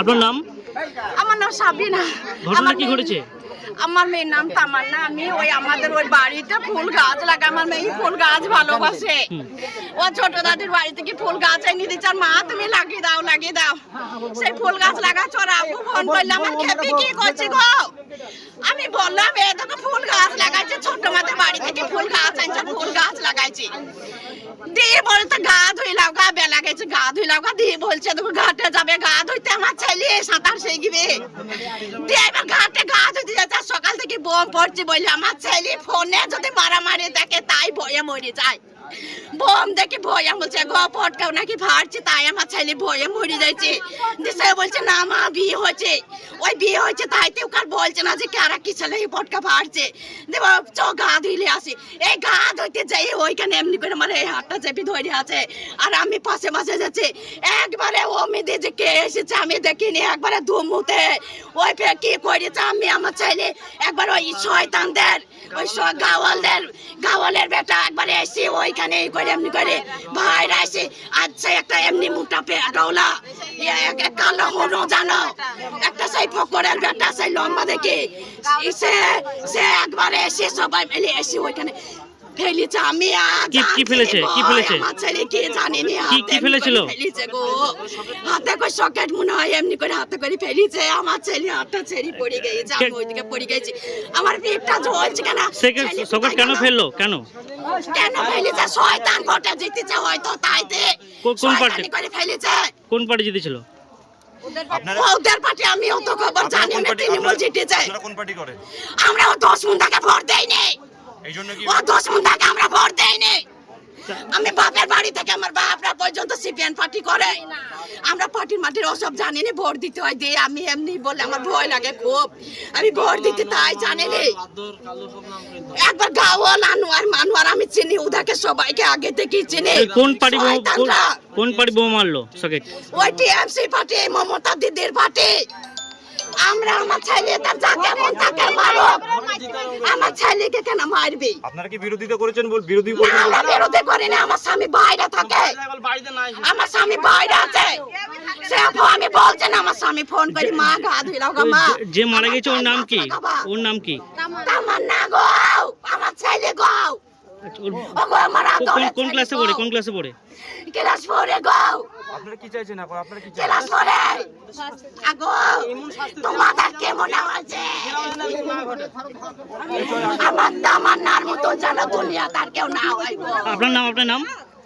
আপনার নাম? আমার নাম সাবিনা। ঘটনা কি ঘটেছে? আমার মেয়ের নাম তামান্না। আমি ওই আমাদের ওই বাড়িতে ফুল গাছ লাগা আমার মেয়ে ফুল গাছ ভালোবাসে। ও ছোট দাদির বাড়ি থেকে ফুল গাছ এনে দিচ্ছে? আর মা তুমি লাগিয়ে দাও লাগিয়ে দাও। সেই ফুল গাছ লাগাচ্ছ আর আব্বু ফোন করলে আমার খেপি কি করছি গো? আমি বললাম এ দেখো ফুল গাছ লাগাইছে। ছোট মাদের বাড়ি থেকে ফুল গাছ আনছে। লাগাইছি। দিয়ে বলতে গা ধুইলাম গা বেলা গেছে, গা ধুইলাম গা দিয়ে বলছে দেখো ঘাটে যাবে, গা ধুইতে আমার ছেলে, সাঁতার শিখবে। দিয়ে এবার ঘাটে গা ধুইতে যাচ্ছে সকাল থেকে বোম পড়ছি বলে, আমার ছেলে ফোনে যদি মারামারি দেখে, তাই ভয়ে মরে যায়। বোম দেখে ভয়ে বলছে গ পটকাও নাকি ফাড়ছে তাই আমার ছেলে ভয়ে মরে যাচ্ছে দিশে বলছে, না মা, বিয়ে হয়েছে। ওই বিয়ে হয়েছে, তাই তো কার বলছে না যে কারা কি ছেলে পটকা দেব চ, গা ধুইলে আসি। এই গা ধুইতে যাই, ওইখানে এমনি করে আমার এই হাতটা চেপে ধরে আছে। আর আমি পাশে পাশে যাচ্ছি। একবারে ও মেয়েদে যে কে এসেছে আমি দেখিনি, একবারে ধুমুতে। ওই ফে কি করেছে আমি, আমার ছেলে? একবার ওই শয়তানদের, ওই স- গাওয়ালদের, গাওয়ালের বেটা একবারে এসে ওইখানে এই করে, এমনি করে। ভাইরা এসে আচ্ছা একটা এমনি মোটা রওলা কালো হনো জানো? একটা সেই ফকরের বেটা, সেই লম্বা দেখে। সে একবারে এসে সবাই মিলে এসে ওইখানে ফেলেছে আমি কি- কি ফেলেছে? কি ফেলেছে? আমার ছেলে কি জানিনি কি- কি ফেলেছিল? ফেলেছে গো। হাতে করে সকেট মনে হয় এমনি করে হাতে করে ফেলেছে। আমার ছেলে হাতটা ছেড়ে পড়ে গেছে আমি ওইদিকে পড়ে গেছি আমার পেটটা জ্বলছে কেন? সকেট কেন ফেলল? কেন? কেন ফেলেছে? শয়তান ভোটে জিতেছে হয়তো তাইতে কোন পার্টি? করে ফেলেছে। কোন পার্টি জিতেছিল? ওদের পার্টি আমি অত খবর জানি না তৃণমূল জিতেছে। আমরা দশ মুন্ডাকে ভোট দেয়নি এই জন্য কি ও দশ মুন্ডাকে আমরা ভোট আমি বাপের বাড়ি থেকে আমার বাপরা পর্যন্ত সিপিএন পার্টি করে। আমরা পার্টির মাটির ওসব জানি না ভোট দিতে হয় দিয়ে আমি এমনি বলে আমার ভয় লাগে খুব। আমি ভোট দিতে তাই জানি না একবার গাওয়াল আনোয়ার মানুয়ার আমি চিনি ওদেরকে সবাইকে আগে থেকে চিনি। কোন পার্টি কোন- পার্টি বোমা মারলো? ওই টিএমসি পার্টি মমতা দিদির পার্টি। আমরা আমার ছেলে তার যাকে মন তাকে মারো। আমার ছেলেকে কেন মারবি? আপনারা কি বিরোধিতা করেছেন বল বিরোধী না, আমরা বিরোধী করি না আমার স্বামী বাইরে থাকে। আমার স্বামী বাইরে আছে। সে আপু আমি বলছেন আমার স্বামী ফোন করি মা গা ধুইলাও গা মা। যে- যে মারা গেছে ওর নাম কি? ওর নাম কি? আমার না গো আমার ছেলে গো। কোন ক্লাসে পড়ে কোন ক্লাসে পড়ে ক্লাস পড়ে? গো। আপনারা কি চাইছেন এখন? আপনারা কি চাইছেন? ক্লাস ফোরে আগো তোমাদের কেমন আছে? আমার মতো জানা দুনিয়া তার কেউ না হয় আপনার নাম আপনার নাম?